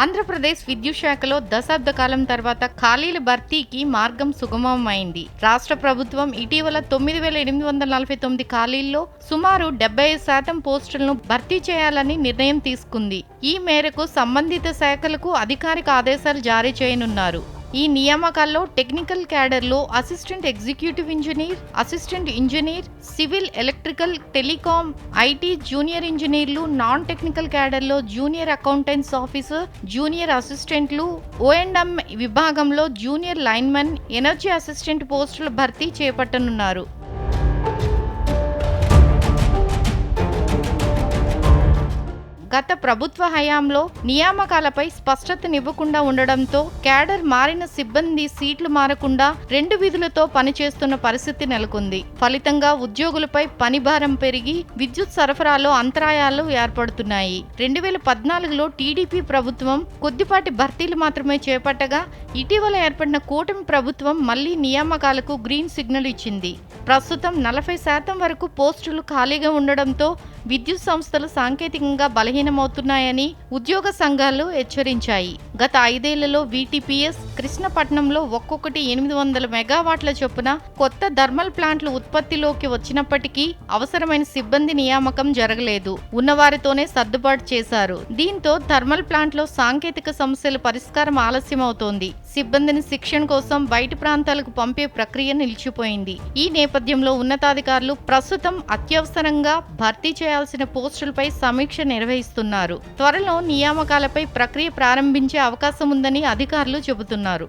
ఆంధ్రప్రదేశ్ విద్యుత్ శాఖలో దశాబ్ద కాలం తర్వాత ఖాళీల భర్తీకి మార్గం సుగమమైంది. రాష్ట్ర ప్రభుత్వం ఇటీవల తొమ్మిది వేల ఎనిమిది వందల నలభై తొమ్మిది ఖాళీల్లో సుమారు డెబ్బై శాతం పోస్టులను భర్తీ చేయాలని నిర్ణయం తీసుకుంది. ఈ మేరకు సంబంధిత శాఖలకు అధికారిక ఆదేశాలు జారీ చేయనున్నారు. ఈ నియామకాల్లో టెక్నికల్ క్యాడర్లో assistant executive engineer assistant engineer civil electrical telecom IT junior ఇంజనీర్లు నాన్ టెక్నికల్ క్యాడర్లో జూనియర్ అకౌంటెంట్స్ ఆఫీసర్ జూనియర్ అసిస్టెంట్లు ఓఎండ్ఎం విభాగంలో జూనియర్ లైన్మెన్ ఎనర్జీ అసిస్టెంట్ పోస్టుల భర్తీ చేపట్టనున్నారు. గత ప్రభుత్వ హయాంలో నియామకాలపై స్పష్టతనివ్వకుండా ఉండడంతో క్యాడర్ మారిన సిబ్బంది సీట్లు మారకుండా రెండు విధులతో పనిచేస్తున్న పరిస్థితి నెలకొంది. ఫలితంగా ఉద్యోగులపై పని భారం పెరిగి విద్యుత్ సరఫరాలో అంతరాయాలు ఏర్పడుతున్నాయి. రెండు వేల పద్నాలుగులో టీడీపీ ప్రభుత్వం కొద్దిపాటి భర్తీలు మాత్రమే చేపట్టగా ఇటీవల ఏర్పడిన కూటమి ప్రభుత్వం మళ్ళీ నియామకాలకు గ్రీన్ సిగ్నల్ ఇచ్చింది. ప్రస్తుతం నలభై శాతం వరకు పోస్టులు ఖాళీగా ఉండడంతో విద్యుత్ సంస్థలు సాంకేతికంగా బలహీనమవుతున్నాయని ఉద్యోగ సంఘాలు హెచ్చరించాయి. గత ఐదేళ్ళలో వీటీపీఎస్ కృష్ణపట్నంలో ఒక్కొక్కటి ఎనిమిది వందల మెగావాట్ల చొప్పున కొత్త థర్మల్ ప్లాంట్లు ఉత్పత్తిలోకి వచ్చినప్పటికీ అవసరమైన సిబ్బంది నియామకం జరగలేదు. ఉన్నవారితోనే సర్దుబాటు చేశారు. దీంతో థర్మల్ ప్లాంట్లో సాంకేతిక సమస్యల పరిష్కారం ఆలస్యమవుతోంది. సిబ్బందిని శిక్షణ కోసం బయటి ప్రాంతాలకు పంపే ప్రక్రియ నిలిచిపోయింది. ఈ నేపథ్యంలో ఉన్నతాధికారులు ప్రస్తుతం అత్యవసరంగా భర్తీ చేయాల్సిన పోస్టులపై సమీక్ష నిర్వహిస్తున్నారు. త్వరలో నియామకాలపై ప్రక్రియ ప్రారంభించే అవకాశం ఉందని అధికారులు చెబుతున్నారు. అన్నారు